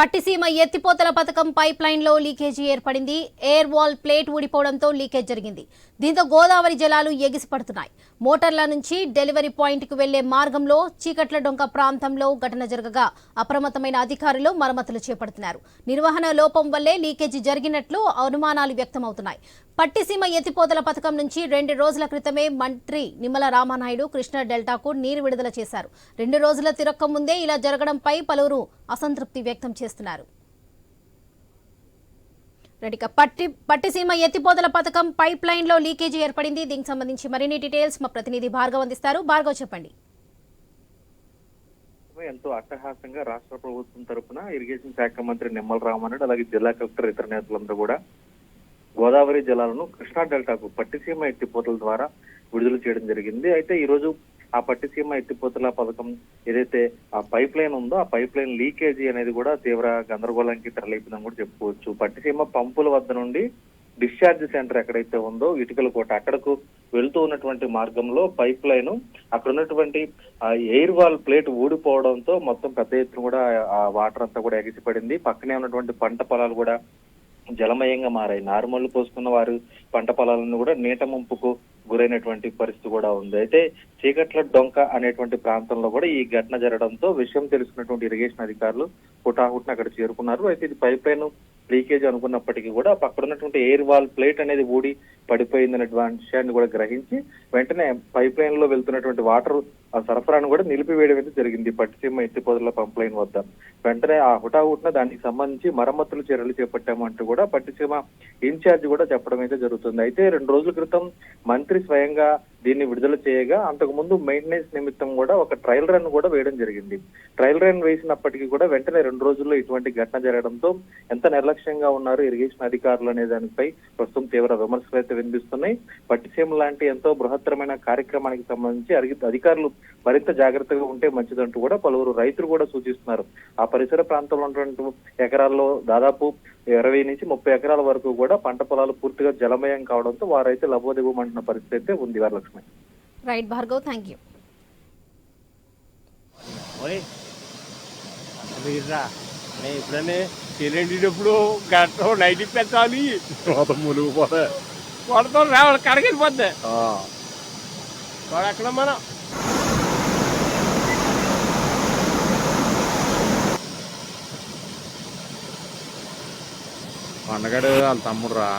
పట్టిసీమ ఎత్తిపోతల పథకం పైప్ లైన్లో లీకేజీ ఏర్పడింది. ఎయిర్ వాల్ ప్లేట్ ఊడిపోవడంతో లీకేజ్ జరిగింది. దీంతో గోదావరి జలాలు ఎగిసిపడుతున్నాయి. మోటార్ల నుంచి డెలివరీ పాయింట్కు వెళ్ళే మార్గంలో చీకట్ల డొంక ప్రాంతంలో ఘటన జరగగా అప్రమత్తమైన అధికారులు మరమ్మతులు చేపడుతున్నారు. నిర్వహణ లోపం వల్లే లీకేజీ జరిగినట్లు అనుమానాలు వ్యక్తమవుతున్నాయి. పట్టిసీమ ఎత్తిపోతల పథకం నుంచి రెండు రోజుల క్రితమే మంత్రి నిమ్మల రామానాయుడు కృష్ణా డెల్టాకు నీరు విడుదల చేశారు. రెండు రోజుల తిరక్క ముందే ఇలా జరగడంపై పలువురు అసంతృప్తి వ్యక్తం చేశారు. చేస్తున్నారు. రైట్, పట్టి పట్టిసీమ ఎత్తిపోతల పథకం పైప్ లైన్లో లీకేజీ ఏర్పడింది. దీనికి సంబంధించి మరిన్ని డీటెయిల్స్ మా ప్రతినిధి భార్గవ్ అందిస్తారు. భార్గవ్ చెప్పండి. ఎంతో అట్టహాసంగా రాష్ట్ర ప్రభుత్వం తరపున ఇరిగేషన్ శాఖ మంత్రి నిమ్మల రామారెడ్డి అలాగే జిల్లా కలెక్టర్ ఇతర నేతలందరూ కూడా గోదావరి జలాలను కృష్ణా డెల్టాకు పట్టిసీమ ఎత్తిపోతల ద్వారా విడుదల చేయడం జరిగింది. అయితే ఈ రోజు ఆ పట్టిసీమ ఎత్తిపోతల పథకం ఏదైతే ఆ పైప్ లైన్ ఉందో ఆ పైప్ లైన్ లీకేజీ అనేది కూడా తీవ్ర గందరగోళానికి తెరలేపిందని కూడా చెప్పుకోవచ్చు. పట్టిసీమ పంపుల వద్ద నుండి డిశ్చార్జ్ సెంటర్ ఎక్కడైతే ఉందో ఇటుకల కోట అక్కడకు వెళ్తూ ఉన్నటువంటి మార్గంలో పైప్ లైన్ అక్కడ ఉన్నటువంటి ఎయిర్ వాల్ ప్లేట్ ఊడిపోవడంతో మొత్తం పెద్ద ఎత్తున కూడా ఆ వాటర్ అంతా కూడా ఎగిసిపడింది. పక్కనే ఉన్నటువంటి పంట పొలాలు కూడా జలమయంగా మారాయి. నార్మల్ పోసుకున్న వారు పంట పొలాలను కూడా నీట ముంపుకు గురైనటువంటి పరిస్థితి కూడా ఉంది. అయితే చీకట్ల డొంక అనేటువంటి ప్రాంతంలో కూడా ఈ ఘటన జరగడంతో విషయం తెలుసుకున్నటువంటి ఇరిగేషన్ అధికారులు హుటాహుట్న అక్కడ చేరుకున్నారు. అయితే ఇది పైప్ లైన్ లీకేజ్ అనుకున్నప్పటికీ కూడా పక్కన ఉన్నటువంటి ఎయిర్ వాల్ ప్లేట్ అనేది ఊడి పడిపోయిందనే విషయాన్ని కూడా గ్రహించి వెంటనే పైప్ లైన్లో వెళ్తున్నటువంటి వాటర్ ఆ సరఫరాను కూడా నిలిపివేయడం అయితే జరిగింది. పట్టిసీమ ఎత్తిపోతల పంప్ లైన్ వద్ద. వెంటనే ఆ హుటాహుటిన దానికి సంబంధించి మరమ్మతులు చర్యలు చేపట్టామంటూ కూడా పట్టిసీమ ఇన్ఛార్జ్ కూడా చెప్పడం అయితే జరుగుతుంది. అయితే రెండు రోజుల క్రితం మంత్రి స్వయంగా దీన్ని విడుదల చేయగా అంతకు ముందు మెయింటెనెన్స్ నిమిత్తం కూడా ఒక ట్రయల్ రన్ కూడా వేయడం జరిగింది. ట్రయల్ రన్ వేసినప్పటికీ కూడా వెంటనే రెండు రోజుల్లో ఇటువంటి ఘటన జరగడంతో ఎంత నిర్లక్ష్యంగా ఉన్నారు ఇరిగేషన్ అధికారులు అనే దానిపై ప్రస్తుతం తీవ్ర విమర్శలు అయితే వినిపిస్తున్నాయి. పట్టిసీమ లాంటి ఎంతో బృహత్తరమైన కార్యక్రమానికి సంబంధించి అధికారులు మరింత జాగ్రత్తగా ఉంటే మంచిదంటూ కూడా పలువురు రైతులు కూడా సూచిస్తున్నారు. ఆ పరిసర ప్రాంతంలో ఉన్నటువంటి ఎకరాల్లో దాదాపు ఇరవై నుంచి ముప్పై ఎకరాల వరకు కూడా పంట పొలాలు పూర్తిగా జలమయం కావడంతో వారైతే లబోదిబోమంటున్న పరిస్థితి అయితే ఉంది Varalakshmi right Bhargav thank you night పెట్టాలి కొడతాం రావాలి కడగలిపోద్ది వాడు అక్కడ మనం? పండగడు వాళ్ళ తమ్ముడు రా